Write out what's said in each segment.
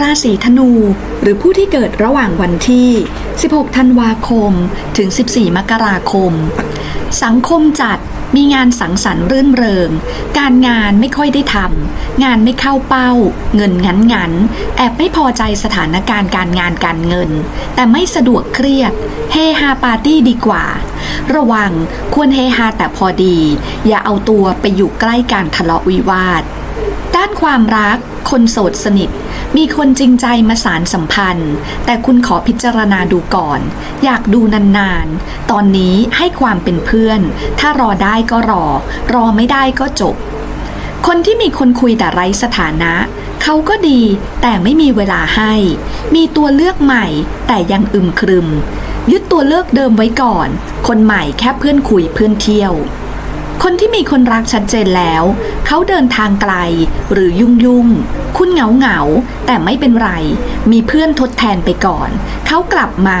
ราศีธนู หรือผู้ที่เกิดระหว่างวันที่ 16 ธันวาคม ถึง 14 มกราคม สังคมจัดมีงานสังสรรค์รื่นเริง การงานไม่ค่อยได้ทำ งานไม่เข้าเป้า เงินงันงัน แอบไม่พอใจสถานการณ์การงานการเงิน แต่ไม่สะดวกเครียด เฮฮาปาร์ตี้ดีกว่า ระวังควรเฮฮาแต่พอดี อย่าเอาตัวไปอยู่ใกล้การทะเลาะวิวาท ด้านความรัก คนโสดสนิท มีคนจริงใจมาสารสัมพันธ์ แต่คุณขอพิจารณาดูก่อน อยากดูนานๆ ตอนนี้ให้ความเป็นเพื่อน ถ้ารอได้ก็รอ รอไม่ได้ก็จบ คนที่มีคนคุยแต่ไร้สถานะ เขาก็ดีแต่ไม่มีเวลาให้ มีตัวเลือกใหม่แต่ยังอึมครึม ยึดตัวเลือกเดิมไว้ก่อน คนใหม่แค่เพื่อนคุยเพื่อนเที่ยว คนที่มีคนรักชัดเจนแล้ว เขาเดินทางไกล หรือยุ่งยุ่ง คุณเหงาเหงา แต่ไม่เป็นไร มีเพื่อนทดแทนไปก่อน เขากลับมา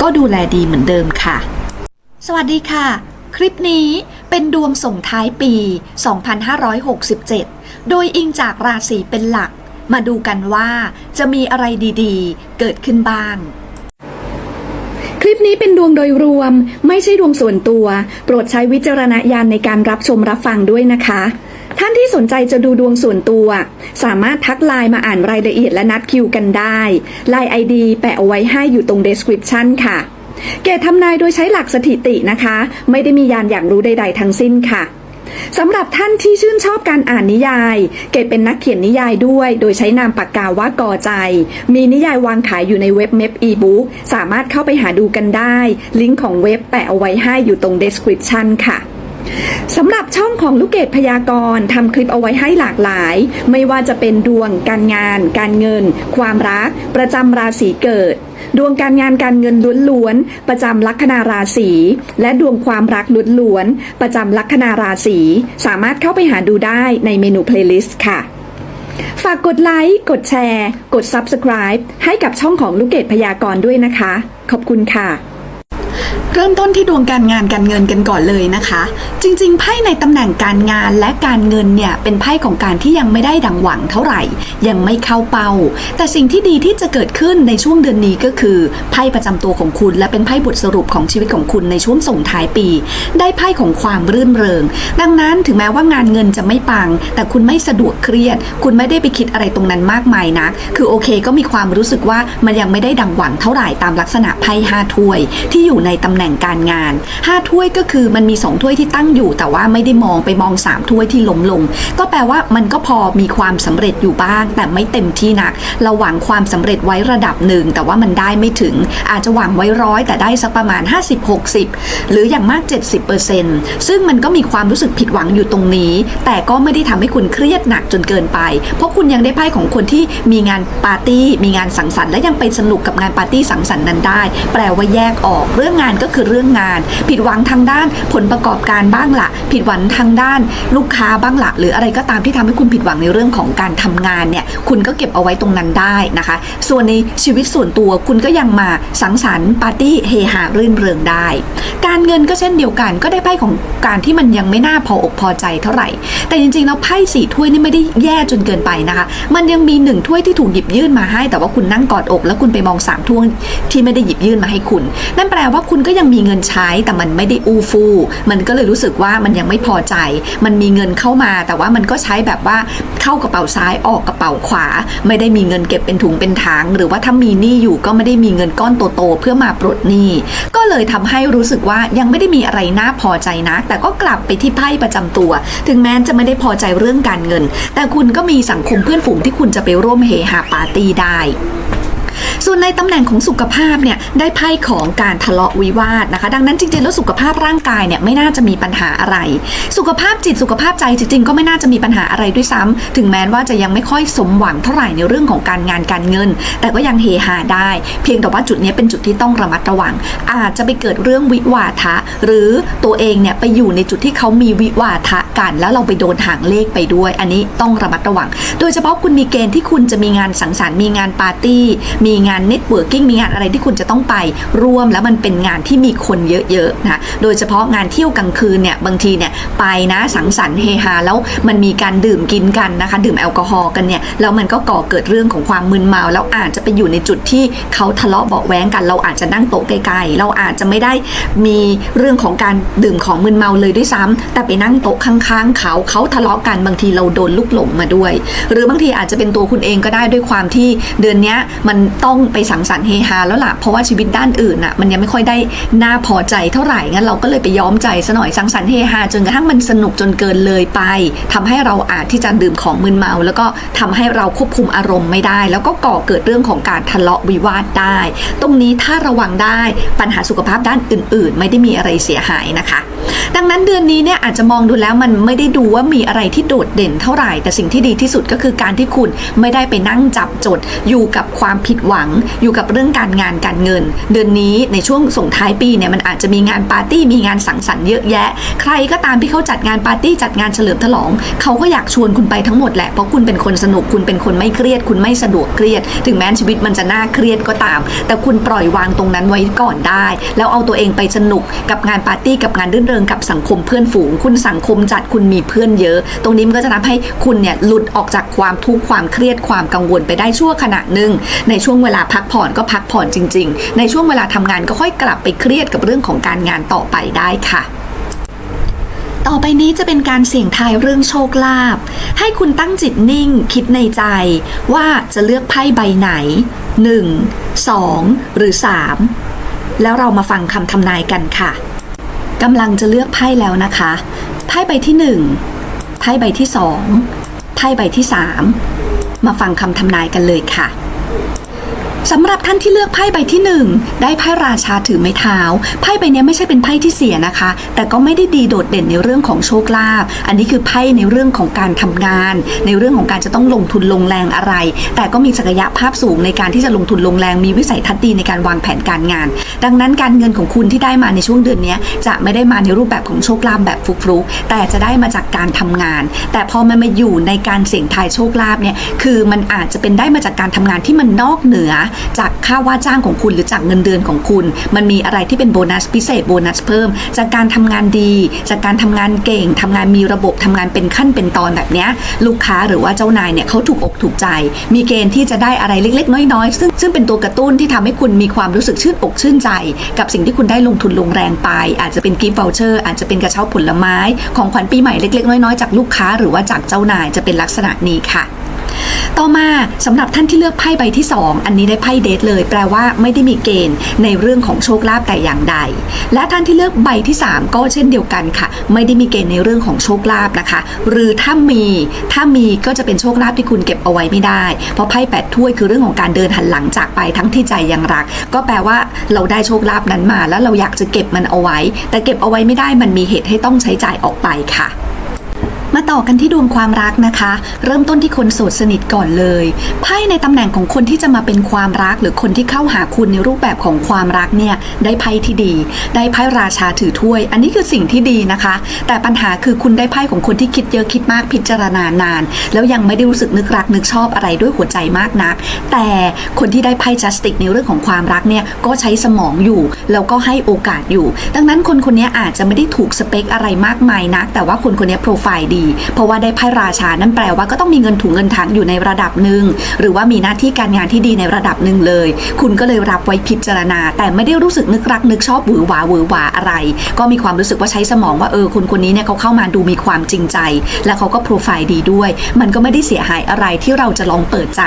ก็ดูแลดีเหมือนเดิมค่ะ สวัสดีค่ะ คลิปนี้เป็นดวงส่งท้ายปี 2567 โดยอิงจากราศีเป็นหลัก มาดูกันว่าจะมีอะไรดีๆ เกิดขึ้นบ้าง ลิปนี้เป็นดวงโดยรวม ไม่ใช่ดวงส่วนตัว โปรดใช้วิจารณญาณในการรับชมรับฟังด้วยนะคะ ท่านที่สนใจจะดูดวงส่วนตัว สามารถทักไลน์มาอ่านรายละเอียดและนัดคิวกันได้ไลน์ไอดีแปะเอาไว้ให้อยู่ตรง description ค่ะ เกตทำนายโดยใช้หลักสถิตินะคะ ไม่ได้มียานอย่างรู้ใด ๆ ทั้งสิ้นค่ะ สำหรับท่านที่ชื่นชอบการอ่านนิยาย เกดเป็นนักเขียนนิยายด้วย โดยใช้นามปากกาว่ากอใจ มีนิยายวางขายอยู่ในเว็บเมพอีบุ๊กสามารถเข้าไปหาดูกันได้ ลิงก์ของเว็บแปะเอาไว้ให้อยู่ตรง description ค่ะ สำหรับช่องของลูกเกดพยากรณ์ทำคลิปเอาไว้ให้หลากหลาย ไม่ว่าจะเป็นดวง การงาน การเงิน ความรัก ประจำราศีเกิด ดวงการงานการเงินล้วนๆประจำลัคนาราศีและดวงความรักล้วนๆประจำลัคนาราศีสามารถเข้าไปหาดูได้ในเมนูเพลย์ลิสต์ค่ะฝากกดไลค์ กดแชร์ กด Subscribe ให้กับช่องของลูกเกดพยากรณ์ด้วยนะคะ ขอบคุณค่ะ เริ่มต้นที่ดวงการงานการเงินกันก่อนเลยนะคะ จริงๆไพ่ในตำแหน่งการงานและการเงินเนี่ยเป็นไพ่ของการที่ยังไม่ได้ดังหวังเท่าไหร่ ยังไม่เข้าเป้า แต่สิ่งที่ดีที่จะเกิดขึ้นในช่วงเดือนนี้ก็คือไพ่ประจำตัวของคุณ และเป็นไพ่บทสรุปของชีวิตของคุณในช่วงส่งท้ายปี ได้ไพ่ของความรื่นเริง ดังนั้นถึงแม้ว่างานเงินจะไม่ปัง แต่คุณไม่สะดวกเครียด คุณไม่ได้ไปคิดอะไรตรงนั้นมากมายนัก คือโอเคก็มีความรู้สึกว่ามันยังไม่ได้ดังหวังเท่าไหร่ตามลักษณะไพ่ห้าถ้วย ที่อยู่ในตำแหน่งการงานห้าถ้วยก็คือมันมีสองถ้วยที่ตั้งอยู่ แต่ว่าไม่ได้มองไปมองสามถ้วยที่ล้มลง ก็แปลว่ามันก็พอมีความสำเร็จอยู่บ้าง แต่ไม่เต็มที่นัก เราหวังความสำเร็จไว้ระดับหนึ่ง แต่ว่ามันได้ไม่ถึง อาจจะหวังไว้ร้อยแต่ได้สักประมาณ 50-60 หรืออย่างมาก 70%ซึ่งมันก็มีความรู้สึกผิดหวังอยู่ตรงนี้ แต่ก็ไม่ได้ทำให้คุณเครียดหนักจนเกินไป เพราะคุณยังได้ไพ่ของคนที่มีงานปาร์ตี้ มีงานสังสรรค์และยังไปสนุกกับงานปาร์ตี้สังสรรค์นั้นได้ แปลว่าแยกออก เรื่องงานก็คือเรื่องงาน ผิดหวังทางด้านผลประกอบการบ้างละผิดหวังทางด้านลูกค้าบ้างละหรืออะไรก็ตามที่ทำให้คุณผิดหวังในเรื่องของการทำงานเนี่ยคุณก็เก็บเอาไว้ตรงนั้นได้นะคะ ส่วนในชีวิตส่วนตัวคุณก็ยังมาสังสรรค์ปาร์ตี้เฮฮารื่นเริงได้ การเงินก็เช่นเดียวกัน ก็ได้ไพ่ของการที่มันยังไม่น่าพออกพอใจเท่าไหร่ แต่จริงๆแล้วไพ่สี่ถ้วยนี่ไม่ได้แย่จนเกินไปนะคะ มันยังมีหนึ่งถ้วยที่ถูกหยิบยื่นมาให้ แต่ว่าคุณนั่งกอดอก แล้วคุณไปมองสามถ้วยที่ไม่ได้หยิบยื่นมาให้คุณ นั่นแปลว่าคุณก็ยังมีเงินใช้แต่มันไม่ได้อู้ฟู่มันก็เลยรู้สึกว่ามันยังไม่พอใจ มันมีเงินเข้ามา แต่ว่ามันก็ใช้แบบว่าเข้ากระเป๋าซ้ายออกกระเป๋าขวา ไม่ได้มีเงินเก็บเป็นถุงเป็นถังหรือว่าถ้ามีหนี้อยู่ก็ไม่ได้มีเงินก้อนโตๆเพื่อมาปลดหนี้ก็เลยทำให้รู้สึกว่ายังไม่ได้มีอะไรน่าพอใจนะแต่ก็กลับไปที่ไพ่ประจำตัว ถึงแม้จะไม่ได้พอใจเรื่องการเงิน แต่คุณก็มีสังคมเพื่อนฝูงที่คุณจะไปร่วมเฮฮาปาร์ตี้ได้ ส่วนในตำแหน่งของสุขภาพเนี่ยได้ไพ่ของการทะเลาะวิวาทนะคะ ดังนั้นจริงๆแล้วสุขภาพร่างกายเนี่ยไม่น่าจะมีปัญหาอะไร สุขภาพจิตสุขภาพใจจริงๆ ก็ไม่น่าจะมีปัญหาอะไรด้วยซ้ำถึงแม้ว่าจะยังไม่ค่อยสมหวังเท่าไหร่ในเรื่องของการงานการเงิน แต่ก็ยังเฮฮาได้ เพียงแต่ว่าจุดนี้เป็นจุดที่ต้องระมัดระวัง อาจจะไปเกิดเรื่องวิวาทะ หรือตัวเองเนี่ยไปอยู่ในจุดที่เขามีวิวาทะกัน แล้วเราไปโดนหางเลขไปด้วย อันนี้ต้องระมัดระวัง โดยเฉพาะคุณมีเกณฑ์ที่คุณจะมีงานสังสรรค์มีงานปาร์ตี้มีงานเน็ตเวิร์กิ่งมีงานอะไรที่คุณจะต้องไปร่วม แล้วมันเป็นงานที่มีคนเยอะๆนะโดยเฉพาะงานเที่ยวกลางคืนเนี่ยบางทีเนี่ยไปนะสังสรรค์เฮฮาแล้วมันมีการดื่มกินกันนะคะ ดื่มแอลกอฮอล์กันเนี่ยแล้วมันก็ก่อเกิดเรื่องของความมึนเมา แล้วอาจจะไปอยู่ในจุดที่เขาทะเลาะเบาะแว้งกัน เราอาจจะนั่งโต๊ะไกลๆเราอาจจะไม่ได้มีเรื่องของการดื่มของมึนเมาเลยด้วยซ้ำแต่ไปนั่งโต๊ะข้างๆ เขาเขาทะเลาะกันบางทีเราโดนลุกหลงมาด้วย หรือบางทีอาจจะเป็นตัวคุณเองก็ได้ด้วยความที่เดือนนี้มันต้องไปสังสรรค์เฮฮาแล้วล่ะ เพราะว่าชีวิตด้านอื่นอะมันยังไม่ค่อยได้น่าพอใจเท่าไหร่งั้นเราก็เลยไปย้อมใจซะหน่อยสังสรรค์เฮฮาจนกระทั่งมันสนุกจนเกินเลยไปทำให้เราอาจที่จะดื่มของมึนเมา แล้วก็ทำให้เราควบคุมอารมณ์ไม่ได้ แล้วก็ก่อเกิดเรื่องของการทะเลาะวิวาทได้ ตรงนี้ถ้าระวังได้ปัญหาสุขภาพด้านอื่น ๆ ไม่ได้มีอะไรเสียหายนะคะ ดังนั้นเดือนนี้เนี่ยอาจจะมองดูแล้วมันไม่ได้ดูว่ามีอะไรที่โดดเด่นเท่าไหร่ แต่สิ่งที่ดีที่สุดก็คือการที่คุณไม่ได้ไปนั่งจับจด อยู่กับความผิดหวัง อยู่กับเรื่องการงานการเงิน เดือนนี้ในช่วงส่งท้ายปีเนี่ยมันอาจจะมีงานปาร์ตี้มีงานสังสรรค์เยอะแยะ ใครก็ตามที่เขาจัดงานปาร์ตี้จัดงานเฉลิมฉลอง เขาก็อยากชวนคุณไปทั้งหมดแหละเพราะคุณเป็นคนสนุกคุณเป็นคนไม่เครียด คุณไม่สะดวกเครียด ถึงแม้ชีวิตมันจะน่าเครียดก็ตาม แต่คุณปล่อยวางตรงนั้นไว้ก่อนได้ แล้วเอาตัวเองไปสนุกกับงานปาร์ตี้กับงานรื่นเริงกับสังคมเพื่อนฝูง คุณสังคมจัดคุณมีเพื่อนเยอะ ตรงนี้มันก็จะทำให้คุณเนี่ยหลุดออกจากความทุกข์ความเครียดความกังวลไปได้ชั่วขณะหนึ่งในช่วงเวลาพักผ่อนก็พักผ่อนจริง ๆ ในช่วงเวลาทำงานก็ค่อยกลับไปเครียดกับเรื่องของการงานต่อไปได้ค่ะต่อไปนี้จะเป็นการเสี่ยงทายเรื่องโชคลาภ ให้คุณตั้งจิตนิ่ง คิดในใจ ว่าจะเลือกไพ่ใบไหน 1 2 หรือ 3 แล้วเรามาฟังคำทำนายกันค่ะ กำลังจะเลือกไพ่แล้วนะคะ ไพ่ใบที่1ไพ่ใบที่2ไพ่ใบที่3มาฟังคำทำนายกันเลยค่ะ สำหรับท่านที่เลือกไพ่ใบที่ 1 ได้ไพ่ราชาถือไม้เท้า ไพ่ใบนี้ไม่ใช่เป็นไพ่ที่เสียนะคะ แต่ก็ไม่ได้ดีโดดเด่นในเรื่องของโชคลาภอันนี้คือไพ่ในเรื่องของการทำงาน ในเรื่องของการจะต้องลงทุนลงแรงอะไร แต่ก็มีศักยภาพสูงในการที่จะลงทุนลงแรงมีวิสัยทัศน์ดีในการวางแผนการงาน ดังนั้นการเงินของคุณที่ได้มาในช่วงเดือนนี้จะไม่ได้มาในรูปแบบของโชคลาภแบบฟลุกแต่จะได้มาจากการทำงาน แต่พอมันมาอยู่ในการเสี่ยงทายโชคลาภเนี่ยคือมันอาจจะเป็นได้มาจากการทำงานที่มันนอกเหนือจากค่าว่าจ้างของคุณหรือจากเงินเดือนของคุณ มันมีอะไรที่เป็นโบนัสพิเศษโบนัสเพิ่ม จากการทำงานดี จากการทำงานเก่งทำงานมีระบบทำงานเป็นขั้นเป็นตอนแบบนี้ลูกค้าหรือว่าเจ้านายเนี่ยเขาถูกอกถูกใจ มีเกณฑ์ที่จะได้อะไรเล็ก ๆ น้อยๆซึ่งซึ่งเป็นตัวกระตุ้นที่ทำให้คุณมีความรู้สึกชื่นอกชื่นใจ กับสิ่งที่คุณได้ลงทุนลงแรงไป อาจจะเป็นกิฟต์วอลเชอร์อาจจะเป็นกระเช้าผลไม้ ของขวัญปีใหม่เล็ก ๆ น้อยๆจากลูกค้าหรือว่าจากเจ้านายจะเป็นลักษณะนี้ค่ะ ต่อมาสำหรับท่านที่เลือกไพ่ใบที่ 2 อันนี้ได้ไพ่เดทเลย แปลว่าไม่ได้มีเกณฑ์ในเรื่องของโชคลาภแต่อย่างใด และท่านที่เลือกใบที่ 3 ก็เช่นเดียวกันค่ะ ไม่ได้มีเกณฑ์ในเรื่องของโชคลาภนะคะ หรือถ้ามีถ้ามีก็จะเป็นโชคลาภที่คุณเก็บเอาไว้ไม่ได้ เพราะไพ่แปดถ้วยคือเรื่องของการเดินหันหลังจากไปทั้งที่ใจยังรัก ก็แปลว่าเราได้โชคลาภนั้นมา แล้วเราอยากจะเก็บมันเอาไว้ แต่เก็บเอาไว้ไม่ได้มันมีเหตุให้ต้องใช้จ่ายออกไปค่ะ มาต่อกันที่ดวงความรักนะคะ เริ่มต้นที่คนโสดสนิทก่อนเลยไพ่ในตำแหน่งของคนที่จะมาเป็นความรักหรือคนที่เข้าหาคุณในรูปแบบของความรักเนี่ยได้ไพ่ที่ดี ได้ไพ่ราชาถือถ้วย อันนี้คือสิ่งที่ดีนะคะ แต่ปัญหาคือคุณได้ไพ่ของคนที่คิดเยอะคิดมากพิจารณานาน แล้วยังไม่ได้รู้สึกนึกรักนึกชอบอะไรด้วยหัวใจมากนัก แต่คนที่ได้ไพ่จัสติกในเรื่องของความรักเนี่ยก็ใช้สมองอยู่แล้วก็ให้โอกาสอยู่ ดังนั้นคนคนนี้อาจจะไม่ได้ถูกสเปคอะไรมากมายนัก แต่ว่าคนคนนี้โปรไฟล์ดีเพราะว่าได้ไพ่ราชานั่นแปลว่าก็ต้องมีเงินถุงเงินถังอยู่ในระดับหนึ่งหรือว่ามีหน้าที่การงานที่ดีในระดับหนึ่งเลย คุณก็เลยรับไว้พิจารณา แต่ไม่ได้รู้สึกนึกรักนึกชอบหวือหวาหวือหวาอะไร ก็มีความรู้สึกว่าใช้สมองว่าเออคนคนนี้เนี่ยเขาเข้ามาดูมีความจริงใจ และเขาก็โปรไฟล์ดีด้วย มันก็ไม่ได้เสียหายอะไรที่เราจะลองเปิดใจ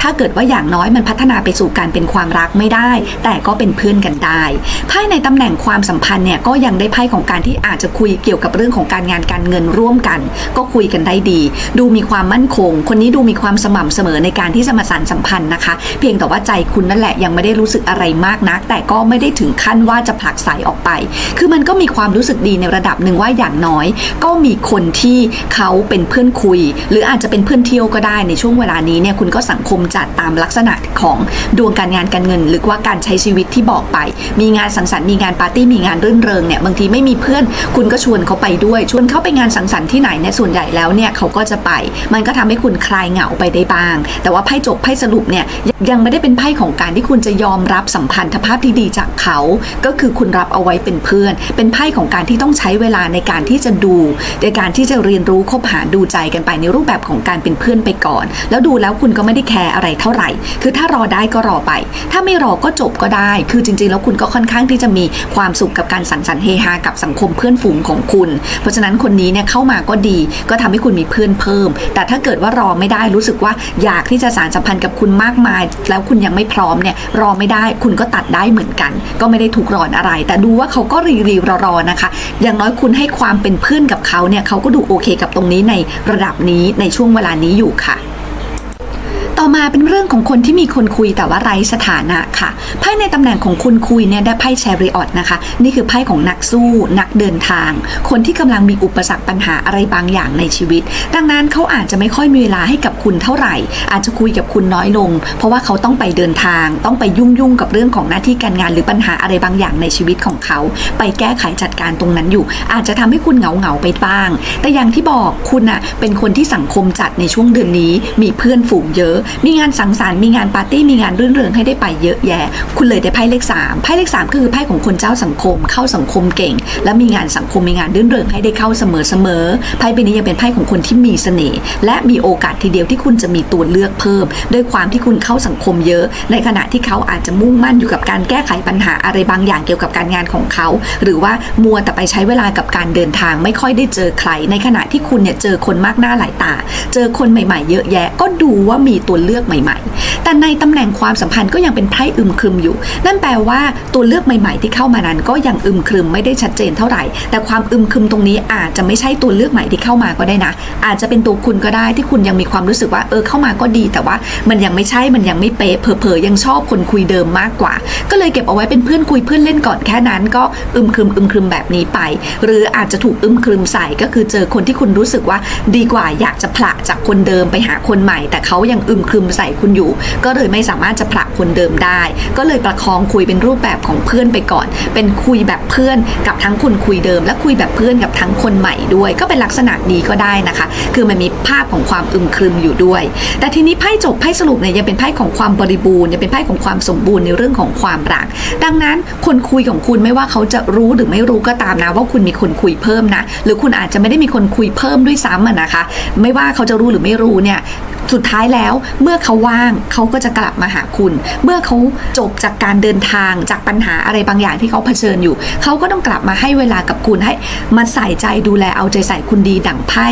ถ้าเกิดว่าอย่างน้อยมันพัฒนาไปสู่การเป็นความรักไม่ได้ แต่ก็เป็นเพื่อนกันได้ไพ่ในตำแหน่งความสัมพันธ์เนี่ยก็ยังได้ไพ่ของการที่อาจจะคุยเกี่ยวกับเรื่องของการงานการเงินร่วมกันก็คุยกันได้ดี ดูมีความมั่นคง คนนี้ดูมีความสม่ำเสมอในการที่จะมาสานสัมพันธ์นะคะ เพียงแต่ว่าใจคุณนั่นแหละยังไม่ได้รู้สึกอะไรมากนัก แต่ก็ไม่ได้ถึงขั้นว่าจะผลักใสออกไป คือมันก็มีความรู้สึกดีในระดับหนึ่งว่าอย่างน้อย ก็มีคนที่เขาเป็นเพื่อนคุย หรืออาจจะเป็นเพื่อนเที่ยวก็ได้ในช่วงเวลานี้เนี่ยคุณก็สังคมจัดตามลักษณะของดวงการงานการเงิน หรือว่าการใช้ชีวิตที่บอกไป มีงานสังสรรค์มีงานปาร์ตี้มีงานรื่นเริงเนี่ยบางทีไม่มีเพื่อน คุณก็ชวนเขาไปด้วย ชวนเขาไปงานสังสรรค์ที่ไหนเนี่ยยส่วนใหญ่แล้วเนี่ยเขาก็จะไป มันก็ทำให้คุณคลายเหงาไปได้บ้าง แต่ว่าไพ่จบไพ่สรุปเนี่ยยังไม่ได้เป็นไพ่ของการที่คุณจะยอมรับสัมพันธภาพที่ดีจากเขา ก็คือคุณรับเอาไว้เป็นเพื่อน เป็นไพ่ของการที่ต้องใช้เวลาในการที่จะดูในการที่จะเรียนรู้คบหาดูใจกันไปในรูปแบบของการเป็นเพื่อนไปก่อน แล้วดูแล้วคุณก็ไม่ได้แคร์อะไรเท่าไหร่ คือถ้ารอได้ก็รอไป ถ้าไม่รอก็จบก็ได้ คือจริงๆ แล้วคุณก็ค่อนข้างที่จะมีความสุขกับการสังสรรค์เฮฮากับสังคมเพื่อนฝูงของคุณ เพราะฉะนั้นคนนี้เนี่ยเข้ามาก็ดีก็ทำให้คุณมีเพื่อนเพิ่ม แต่ถ้าเกิดว่ารอไม่ได้รู้สึกว่าอยากที่จะสารสัมพันธ์กับคุณมากมาย แล้วคุณยังไม่พร้อมเนี่ยรอไม่ได้คุณก็ตัดได้เหมือนกัน ก็ไม่ได้ถูกร้อนอะไร แต่ดูว่าเขาก็รีรีรอๆนะคะ อย่างน้อยคุณให้ความเป็นเพื่อนกับเขาเนี่ยเขาก็ดูโอเคกับตรงนี้ในระดับนี้ในช่วงเวลานี้อยู่ค่ะ ต่อมาเป็นเรื่องของคนที่มีคนคุยแต่ว่าไร้สถานะค่ะไพ่ในตำแหน่งของคุณคุยเนี่ยได้ไพ่แชริออตนะคะ นี่คือไพ่ของนักสู้ นักเดินทาง คนที่กำลังมีอุปสรรคปัญหาอะไรบางอย่างในชีวิต ดังนั้นเขาอาจจะไม่ค่อยมีเวลาให้กับคุณเท่าไหร่ อาจจะคุยกับคุณน้อยลง เพราะว่าเขาต้องไปเดินทาง ต้องไปยุ่งยุ่งๆกับเรื่องของหน้าที่การงานหรือปัญหาอะไรบางอย่างในชีวิตของเขา ไปแก้ไขจัดการตรงนั้นอยู่ อาจจะทำให้คุณเหงาเหงาไปบ้าง แต่อย่างที่บอกคุณอะเป็นคนที่สังคมจัดในช่วงเดือนนี้ มีเพื่อนฝูงเยอะมีงานสังสรรค์มีงานปาร์ตี้มีงานรื่นเริงให้ได้ไปเยอะแยะ คุณเลยได้ไพ่เลขสามไพ่เลขสามก็คือไพ่ของคนเจ้าสังคม เข้าสังคมเก่ง และมีงานสังคมมีงานรื่นเริงให้ได้เข้าเสมอเสมอไพ่ใบนี้ยังเป็นไพ่ของคนที่มีเสน่ห์และมีโอกาสทีเดียวที่คุณจะมีตัวเลือกเพิ่ม ด้วยความที่คุณเข้าสังคมเยอะ ในขณะที่เขาอาจจะมุ่งมั่นอยู่กับการแก้ไขปัญหาอะไรบางอย่างเกี่ยวกับการงานของเขา หรือว่ามัวแต่ไปใช้เวลากับการเดินทาง ไม่ค่อยได้เจอใคร ในขณะที่คุณเนี่ยเจอคนมากหน้าหลายตา เจอคนใหม่ ๆ เยอะแยะ ก็ดูว่ามีตัวัวเลือกใหม่ ๆ แต่ในตำแหน่งความสัมพันธ์ก็ยังเป็นไพ่อึมครึมอยู่ นั่นแปลว่าตัวเลือกใหม่ ๆ ที่เข้ามานั้น ก็ยังอึมครึมไม่ได้ชัดเจนเท่าไหร่ แต่ความอึมครึมตรงนี้อาจจะไม่ใช่ตัวเลือกใหม่ที่เข้ามาก็ได้นะ อาจจะเป็นตัวคุณก็ได้ที่คุณยังมีความรู้สึกว่าเออเข้ามาก็ดี แต่ว่ามันยังไม่ใช่ มันยังไม่เป๊ะเผลอๆยังชอบคนคุยเดิมมากกว่า ก็เลยเก็บเอาไว้เป็นเพื่อนคุยเพื่อนเล่นก่อนแค่นั้นก็อึมครึมอึมครึมแบบนี้ไป หรืออาจจะถูกอึมครึมใส่ก็คือเจอคนที่คุณรู้สึกว่าดีกว่าอยากจะผละจากคนเดิมไปหาคนใหม่ แต่เขายังอึมครึมใส่คุณอยู่ ก็เลยไม่สามารถจะผละคนเดิมได้ ก็เลยประคองคุยเป็นรูปแบบของเพื่อนไปก่อน เป็นคุยแบบเพื่อนกับทั้งคนคุยเดิม และคุยแบบเพื่อนกับทั้งคนใหม่ด้วย ก็เป็นลักษณะนี้ก็ได้นะคะ คือมันมีภาพของความอึมครึมอยู่ด้วย แต่ทีนี้ไพ่จบไพ่สรุปเนี่ยยังเป็นไพ่ของความบริบูรณ์ยังเป็นไพ่ของความสมบูรณ์ในเรื่องของความรัก ดังนั้นคนคุยของคุณไม่ว่าเขาจะรู้หรือไม่รู้ก็ตามนะว่าคุณมีคนคุยเพิ่มนะ หรือคุณอาจจะไม่ได้มีคนคุยเพิ่มด้วยซ้ำนะคะ ไม่ว่าเขาจะรู้หรือไม่รู้เนี่ยสุดท้ายแล้วเมื่อเขาว่างเขาก็จะกลับมาหาคุณ เมื่อเขาจบจากการเดินทางจากปัญหาอะไรบางอย่างที่เขาเผชิญอยู่ เขาก็ต้องกลับมาให้เวลากับคุณให้มาใส่ใจดูแลเอาใจใส่คุณดีดั่งไพ่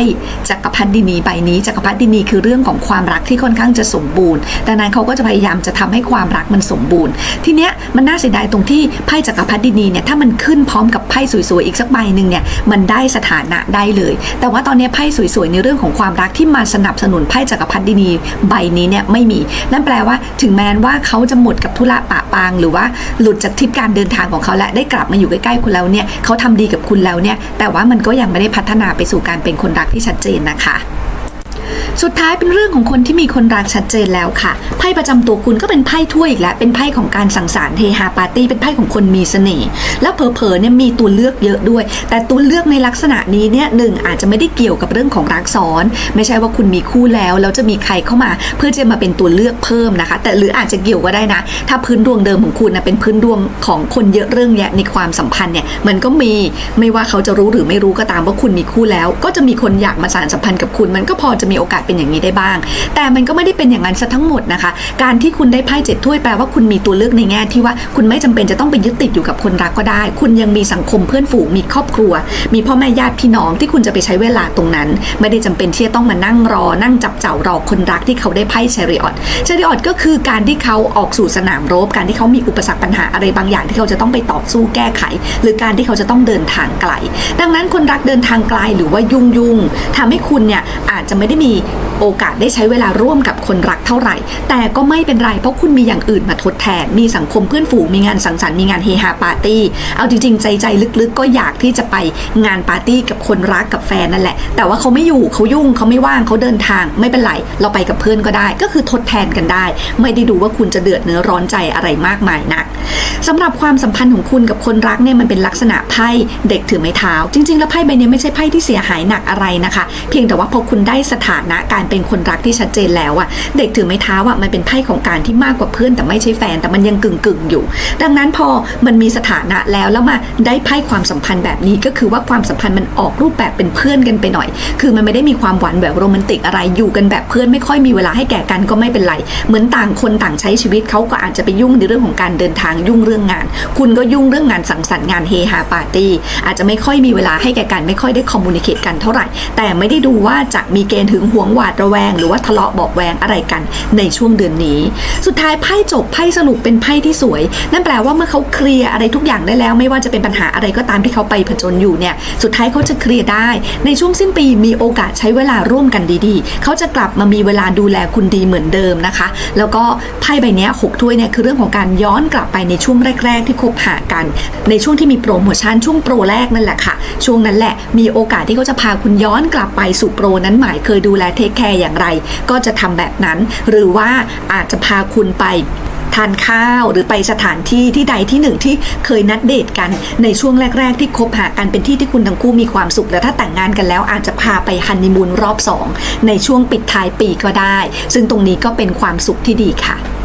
จักรพรรดินีใบนี้จักรพรรดินีคือเรื่องของความรักที่ค่อนข้างจะสมบูรณ์ ดังนั้นเขาก็จะพยายามจะทำให้ความรักมันสมบูรณ์ ทีเนี้ยมันน่าเสียดายตรงที่ไพ่จักรพรรดินีเนี่ยถ้ามันขึ้นพร้อมกับไพ่สวยๆอีกสักใบหนึ่งเนี่ยมันได้สถานะได้เลย แต่ว่าตอนนี้ไพ่สวยๆในเรื่องของความรักที่มาสนับสนุนไพ่จักรพรรดินีใบนี้เนี่ยไม่มี นั่นแปลว่าถึงแม้ว่าเขาจะหมดกับธุระปะปาง หรือว่าหลุดจากทริปการเดินทางของเขาและได้กลับมาอยู่ใกล้ๆคุณแล้วเนี่ยเขาทำดีกับคุณแล้วเนี่ยแต่ว่ามันก็ยังไม่ได้พัฒนาไปสู่การเป็นคนรักที่ชัดเจนนะคะ สุดท้ายเป็นเรื่องของคนที่มีคนรักชัดเจนแล้วค่ะไพ่ประจำตัวคุณก็เป็นไพ่ถ้วยอีกแล้วเป็นไพ่ของการสังสรรค์เฮฮาปาร์ตี้เป็นไพ่ของคนมีเสน่ห์แล้วเผลอๆเนี่ยมีตัวเลือกเยอะด้วย แต่ตัวเลือกในลักษณะนี้เนี่ยหนึ่งอาจจะไม่ได้เกี่ยวกับเรื่องของรักซ้อน ไม่ใช่ว่าคุณมีคู่แล้วแล้วจะมีใครเข้ามา เพื่อจะมาเป็นตัวเลือกเพิ่มนะคะ แต่หรืออาจจะเกี่ยวก็ได้นะ ถ้าพื้นดวงเดิมของคุณนะเป็นพื้นดวงของคนเยอะเรื่องแยในความสัมพันธ์เนี่ยมันก็มีไม่ว่าเขาจะรู้หรือไม่รู้ก็ตามว่าคุณมีคู่แล้ว ก็จะมีคนอยากมาสานสัมพันธ์กับคุณ มันก็พอจะมีโอกาสเป็นอย่างนี้ได้บ้าง แต่มันก็ไม่ได้เป็นอย่างนั้นซะทั้งหมดนะคะ การที่คุณได้ไพ่เจ็ดถ้วยแปลว่าคุณมีตัวเลือกในแง่ที่ว่าคุณไม่จำเป็นจะต้องไปยึดติดอยู่กับคนรักก็ได้ คุณยังมีสังคมเพื่อนฝูงมีครอบครัว มีพ่อแม่ญาติพี่น้องที่คุณจะไปใช้เวลาตรงนั้น ไม่ได้จำเป็นที่จะต้องมานั่งรอ นั่งจับเจ้ารอคนรักที่เขาได้ไพ่เชริออตเชริออตก็คือการที่เขาออกสู่สนามรบการที่เขามีอุปสรรคปัญหาอะไรบางอย่างที่เขาจะต้องไปต่อสู้แก้ไข หรือการที่เขาจะต้องเดินทางไกล ดังนั้นคนรักเดินทางไกลหรือว่ายุ่งยุ่งทำให้คุณเนี่ยอาจจะไม่ได้มีโอกาสได้ใช้เวลาร่วมกับคนรักเท่าไหร่ แต่ก็ไม่เป็นไรเพราะคุณมีอย่างอื่นมาทดแทน มีสังคมเพื่อนฝูง มีงานสังสรรค์ มีงานเฮฮาปาร์ตี้ เอาจริงๆ ใจใจลึกๆ ก็อยากที่จะไปงานปาร์ตี้กับคนรักกับแฟนนั่นแหละ แต่ว่าเขาไม่อยู่เขายุ่งเขาไม่ว่างเขาเดินทางไม่เป็นไร เราไปกับเพื่อนก็ได้ ก็คือทดแทนกันได้ ไม่ได้ดูว่าคุณจะเดือดเนื้อร้อนใจอะไรมากมายนักสำหรับความสัมพันธ์ของคุณกับคนรักเนี่ยมันเป็นลักษณะไพ่เด็กถือไม้เท้า จริง ๆ แล้วไพ่ใบนี้ไม่ใช่ไพ่ที่เสียหายหนักอะไรนะคะ เพียงแต่ว่าพอคุณได้สถานะการเป็นคนรักที่ชัดเจนแล้วอะเด็กถือไม้เท้าอะมันเป็นไพ่ของการที่มากกว่าเพื่อนแต่ไม่ใช่แฟนแต่มันยังกึ่งกึ่งอยู่ ดังนั้นพอมันมีสถานะแล้วแล้วมาได้ไพ่ความสัมพันธ์แบบนี้ก็คือว่าความสัมพันธ์มันออกรูปแบบเป็นเพื่อนกันไปหน่อย คือมันไม่ได้มีความหวานแบบโรแมนติกอะไรอยู่กันแบบเพื่อนไม่ค่อยมีเวลาให้แก่กันก็ไม่เป็นไร เหมือนต่างคนต่างใช้ชีวิตเขาก็อาจจะไปยุ่งในเรื่องของการเดินทางยุ่งเรื่องงาน คุณก็ยุ่งเรื่องงานสังสรรค์งานเฮฮาปาร์ตี้อาจจะไม่ค่อยมีเวลาให้แก่กันไม่ค่อยได้คอมมูนิเคตกันเท่าไหร่ แต่ไม่ได้ดูว่าจะมีเกณฑ์ถึงหวงหวาดระแวง หรือว่าทะเลาะเบาแวงอะไรกันในช่วงเดือนนี้ สุดท้ายไพ่จบไพ่สรุปเป็นไพ่ที่สวย นั่นแปลว่าเมื่อเขาเคลียร์อะไรทุกอย่างได้แล้ว ไม่ว่าจะเป็นปัญหาอะไรก็ตามที่เขาไปผจญอยู่เนี่ยสุดท้ายเขาจะเคลียร์ได้ ในช่วงสิ้นปีมีโอกาสใช้เวลาร่วมกันดีๆ เขาจะกลับมามีเวลาดูแลคุณดีเหมือนเดิมนะคะ แล้วก็ไพ่ใบนี้หกถ้วยเนี่ยคือเรื่องของการย้อนกลับไปในช่วงแรก ๆ ที่คบหากัน ในช่วงที่มีโปรโมชั่นช่วงโปรแรกนั่นแหละค่ะ ช่วงนั้นแหละมีโอกาสที่เขาจะพาคุณย้อนกลับไปสู่โปรนั้นหมายเคยดูแลเททคแคร์อย่างไร ก็จะทำแบบนั้น หรือว่าอาจจะพาคุณไปทานข้าวหรือไปสถานที่ที่ใดที่หนึ่งที่เคยนัดเดทกันในช่วงแรก ๆ ที่คบหากันเป็นที่ที่คุณทั้งคู่มีความสุขแล้วถ้าแต่งงานกันแล้วอาจจะพาไปฮันนีมูนรอบสองในช่วงปิดท้ายปีก็ได้ ซึ่งตรงนี้ก็เป็นความสุขที่ดีค่ะ